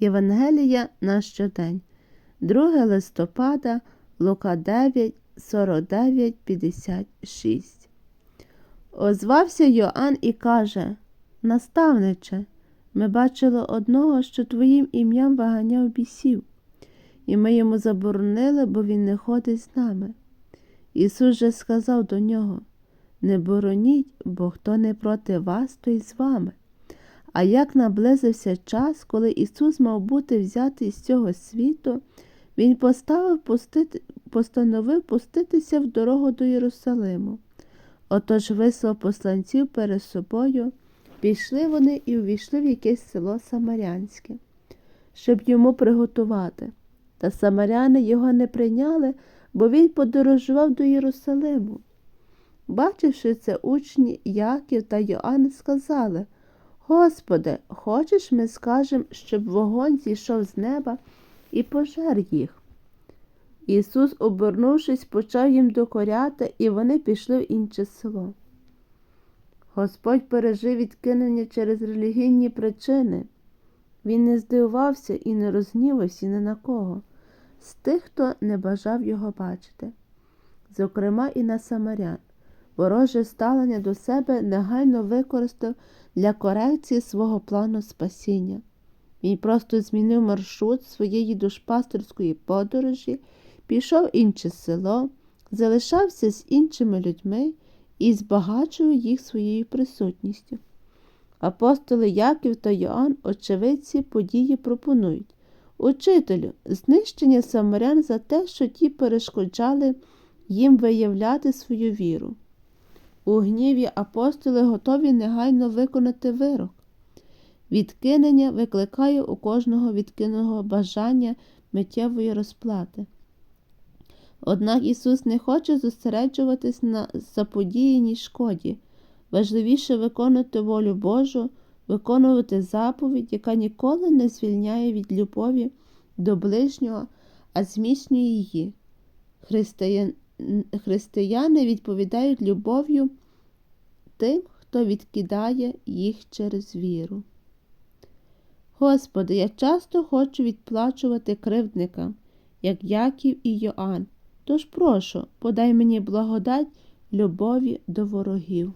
Євангелія на щодень, 2 листопада, Лука 9, 49, 56. Озвався Йоанн і каже Наставниче, ми бачили одного, що твоїм ім'ям виганяв бісів, і ми йому заборонили, бо він не ходить з нами. Ісус же сказав до нього Не бороніть, бо хто не проти вас, той з вами. А як наблизився час, коли Ісус мав бути взятий з цього світу, Він поставив пустити, постановив пуститися в дорогу до Єрусалиму. Отож вислав посланців перед собою, пішли вони і увійшли в якесь село Самарянське, щоб йому приготувати. Та самаряни його не прийняли, бо він подорожував до Єрусалиму. Бачивши це, учні Яків та Йоанн сказали Господи, хочеш, ми скажемо, щоб вогонь зійшов з неба і пожер їх. Ісус, обернувшись, почав їм докоряти, і вони пішли в інше село. Господь пережив відкинення через релігійні причини. Він не здивувався і не рознівався ні на кого, з тих, хто не бажав його бачити, зокрема і на самарян. Вороже ставлення до себе негайно використав для корекції свого плану спасіння. Він просто змінив маршрут своєї душпастерської подорожі, пішов інше село, залишався з іншими людьми і збагачував їх своєю присутністю. Апостоли Яків та Йоанн, очевидці події пропонують Учителю, знищення самарян за те, що ті перешкоджали їм виявляти свою віру. У гніві апостоли готові негайно виконати вирок. Відкинення викликає у кожного відкиненого бажання миттєвої розплати. Однак Ісус не хоче зосереджуватись на заподіяній шкоді, важливіше виконувати волю Божу, виконувати заповідь, яка ніколи не звільняє від любові до ближнього, а зміцнює її. Християн... Християни відповідають любов'ю тим, хто відкидає їх через віру. Господи, я часто хочу відплачувати кривдникам, як Яків і Йоанн, тож прошу, подай мені благодать любові до ворогів.